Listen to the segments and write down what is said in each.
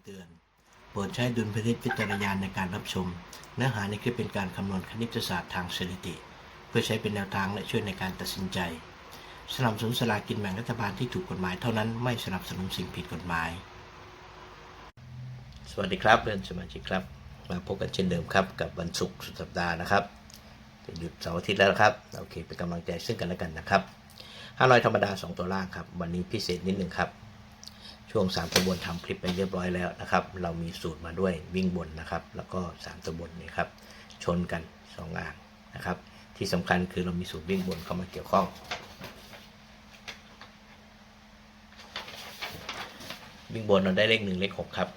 ำเตือน โปรดใช้ดุลพินิจวิจารณาในการรับชม เนื้อหาในคลิปเป็นการคำนวณคณิตศาสตร์ทางสถิติ เพื่อใช้เป็นแนวทางและช่วยในการตัดสินใจ สนับสนุนสลากินแบ่งรัฐบาลที่ถูกกฎหมายเท่านั้นไม่สนับสนุนสิ่งผิดกฎหมาย สวัสดีครับเพื่อนสมาชิกครับ มาพบกันเช่นเดิมครับกับวันศุกร์สุดสัปดาห์นะครับจะหยุดเสาร์อาทิตย์แล้วครับโอเคเป็นกำลังใจซึ่งกันและกันนะครับ500ธรรมดา 2 ตัวล่างครับ วันนี้พิเศษนิดหนึ่งครับ ช่วง 3ตัวบนทำคลิปไปเรียบร้อยแล้วนะครับ เรามีสูตรมาด้วยวิ่งบนนะครับ แล้วก็ 3ตัวบนนี่ครับชนกัน 2 อ่างนะครับ ที่สำคัญคือเรามีสูตรวิ่งบนเข้ามาเกี่ยวข้อง วิ่งบนเราได้เลขหนึ่งเลขหกครับ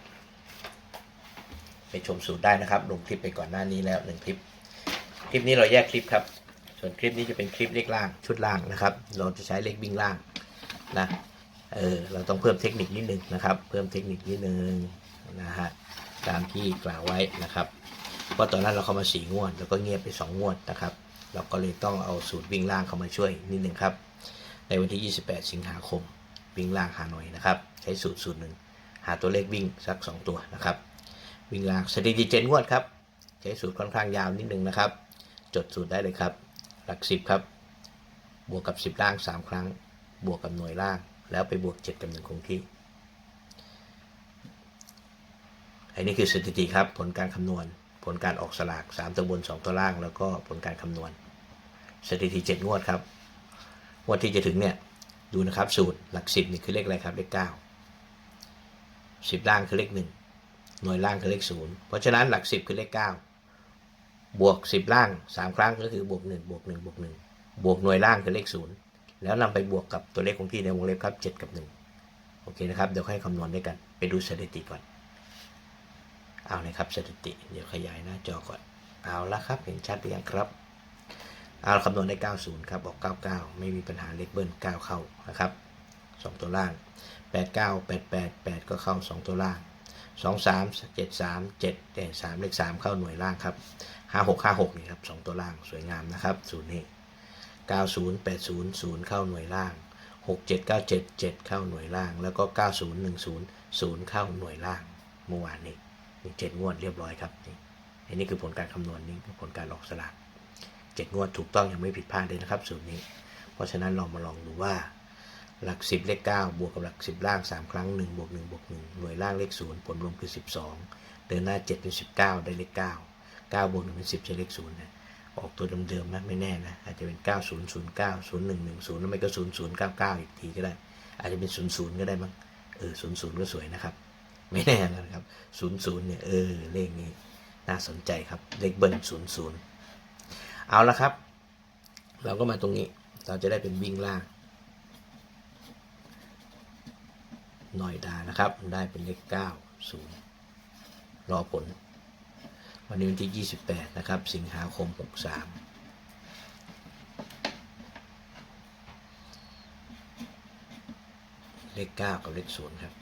ไปชมสูตรได้นะครับ ลงคลิปไปก่อนหน้านี้แล้วหนึ่งคลิป คลิปนี้เราแยกคลิปครับ ส่วนคลิปนี้จะเป็นคลิปเลขล่างชุดล่างนะครับ เราจะใช้เลขวิ่งล่างนะ เออเราต้องเพิ่มเทคนิคนิดนึงนะครับ เพิ่มเทคนิคนิดนึงนะฮะตามที่กล่าวไว้นะครับเพราะตอนนั้นเราเข้ามาสี่งวด แล้วก็เงียบไปสองงวดนะครับ เราก็เลยต้องเอาสูตรวิ่งล่างเข้ามาช่วยนิดนึงครับ ในวันที่ 28 สิงหาคม วิ่งล่างหาหน่อยนะครับ ใช้สูตรสูตรหนึ่งหาตัวเลขวิ่งสัก 2 ตัวนะครับ วิ่งล่างสถิติเจนงวดครับใช้สูตรค่อนข้างยาวนิดนึงนะครับ จดสูตรได้เลยครับ หลัก 10 ครับ บวกกับ 10 ล่าง 3 ครั้ง บวกกับหน่วยล่าง แล้วไปบวก 7 กับ1คงที่อันนี้คือสถิติครับ ผลการคำนวณ ผลการออกสลาก 3 ตัวบน 2 ตัวล่าง แล้วก็ผลการคำนวณ สถิติ 7 งวดครับ งวดที่จะถึงเนี่ย ดูนะครับ สูตรหลัก 10 นี่คือเลขอะไรครับเลข 9 10 ล่างคือเลข 1 หน่วยล่างคือเลข 0 เพราะฉะนั้นหลัก 10 คือเลข 9 บวก 10 ล่าง 3 ครั้งก็คือบวก 1 บวก 1 บวก 1 บวกหน่วยล่างคือเลข 0 แล้วนำไปบวกกับตัวเลขคงที่ในวงเล็บครับ7กับ 1 โอเคนะครับ เดี๋ยวให้คำนวณด้วยกัน ไปดูสถิติก่อน เอาเลยครับสถิติ เดี๋ยวขยายหน้าจอก่อน เอาละครับ เห็นชัดหรือยังครับ เอาคำนวณได้ 90 ครับ ออก 99 ไม่มีปัญหาเลขเบิ้ล 9 เข้านะครับ 2 ตัวล่าง 89 88 8 ก็เข้า 2 ตัวล่าง 23 73 7 3 เลข 3 เข้าหน่วยล่างครับ 56 56 นี่ครับ 2 ตัวล่าง สวยงามนะครับศูนย์นี้ 90 80 0 เข้าหน่วยล่าง 67 97 7 เข้าหน่วยล่าง แล้วก็ 90 10 0 เข้าหน่วยล่าง เมื่อวานนี้นี่เจ็ดงวดเรียบร้อยครับนี่อันนี้คือผลการคำนวณนี่คือผลการออกสลากเจ็ดงวดถูกต้องยังไม่ผิดพลาดเลยนะครับสูตรนี้ เพราะฉะนั้นเรามาลองดูว่า หลักสิบเลขเก้าบวกกับหลักสิบล่างสามครั้งหนึ่งบวกหนึ่งบวกหนึ่งหน่วยล่างเลขศูนย์ผลรวมคือสิบสองเดินหน้าเจ็ดเป็นสิบเก้าได้เลขเก้าเก้าบวกหนึ่งเป็นสิบใช้เลขศูนย์นะ ออกตัวเดิมๆนะไม่แน่นะอาจจะเป็นเก้าศูนย์ศูนย์เก้าศูนย์หนึ่งหนึ่งศูนย์แล้วไม่ก็ศูนย์ศูนย์เก้าเก้าอีกทีก็ได้ อาจจะเป็นศูนย์ศูนย์ก็ได้มั้งเออศูนย์ศูนย์ก็สวยนะครับ ไม่แน่นะครับศูนย์ศูนย์เนี่ยเออเลขนี้น่าสนใจครับเลขเบิ้ลศูนย์ศูนย์เอาละครับ เราก็มาตรงนี้เราจะได้เป็นวิ่งล่างหน่อยดานะครับ ได้เป็นเลข 9 0 รอผล วันนี้วันที่ 28 นะครับ สิงหาคม 63 เลข 9 กับเลข 0 ครับ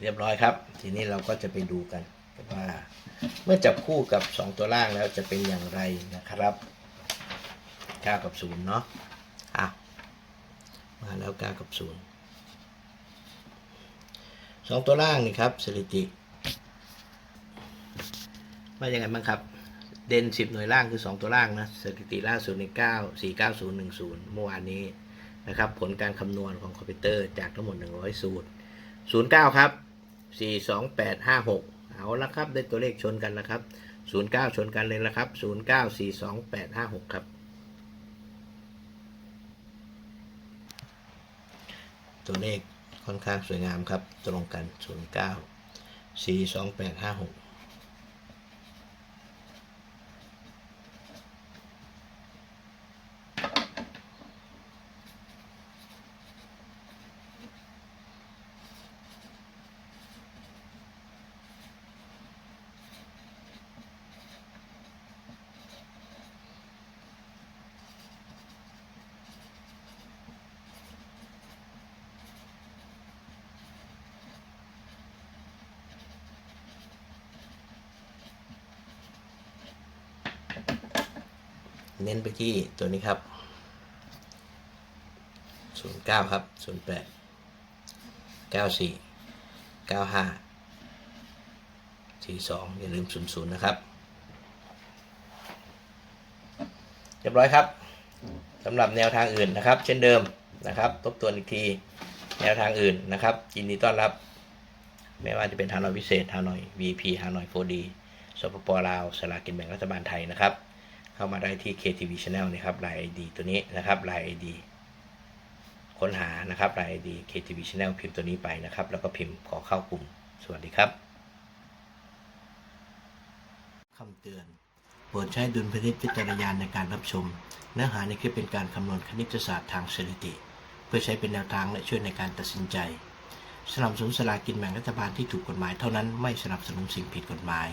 เรียบร้อยครับ ทีนี้เราก็จะไปดูกันว่า เมื่อจับคู่กับ 2 ตัวล่างแล้วจะเป็นอย่างไรนะครับ 9 กับ 0 เนาะอะมาแล้ว 9 กับ 0 2 ตัวล่างนี่ครับสถิติว่ายังไงบ้างครับ เด่น 10 หน่วยล่างคือ 2 ตัวล่างนะสถิติล่าสุดใน 9 4 9 0 1 0 เมื่อวานนี้นะครับ ผลการคำนวณของคอมพิวเตอร์จากทั้งหมด 100 สูตร 09 ครับสี่สองแปดห้าหกเอาละครับ ได้ตัวเลขชนกันแล้วครับศูนย์เก้าชนกันเลยละครับศูนย์เก้าสี่สองแปดห้าหกครับ ตัวเลขค่อนข้างสวยงามครับ ตรงกัน 09 42856 เน้นไปที่ตัวนี้ครับ 09 ครับ 08 94 95 42 อย่าลืม 00 นะครับ เรียบร้อยครับสำหรับแนวทางอื่นนะครับ เช่นเดิมนะครับทบทวนอีกทีแนวทางอื่นนะครับยินดีต้อนรับ ไม่ว่าจะเป็นฮานอยพิเศษฮานอย VP ฮานอย 4D สปปลาวสลากินแบ่งรัฐบาลไทยนะครับ เข้ามาได้ที่ KTV Channel นะครับลาย ID ตัวนี้นะครับลาย ID ค้นหานะครับลาย ID KTV Channel พิมพ์ตัวนี้ไปนะครับ แล้วก็พิมพ์ขอเข้ากลุ่ม สวัสดีครับคำเตือน โปรดใช้ดุลพินิจพิจารณาในการรับชม เนื้อหาในคลิปเป็นการคำนวณคณิตศาสตร์ทางสถิติ เพื่อใช้เป็นแนวทางและช่วยในการตัดสินใจสนับสนุนสลากินแบ่งรัฐบาลที่ถูกกฎหมายเท่านั้นไม่สนับสนุนสิ่งผิดกฎหมาย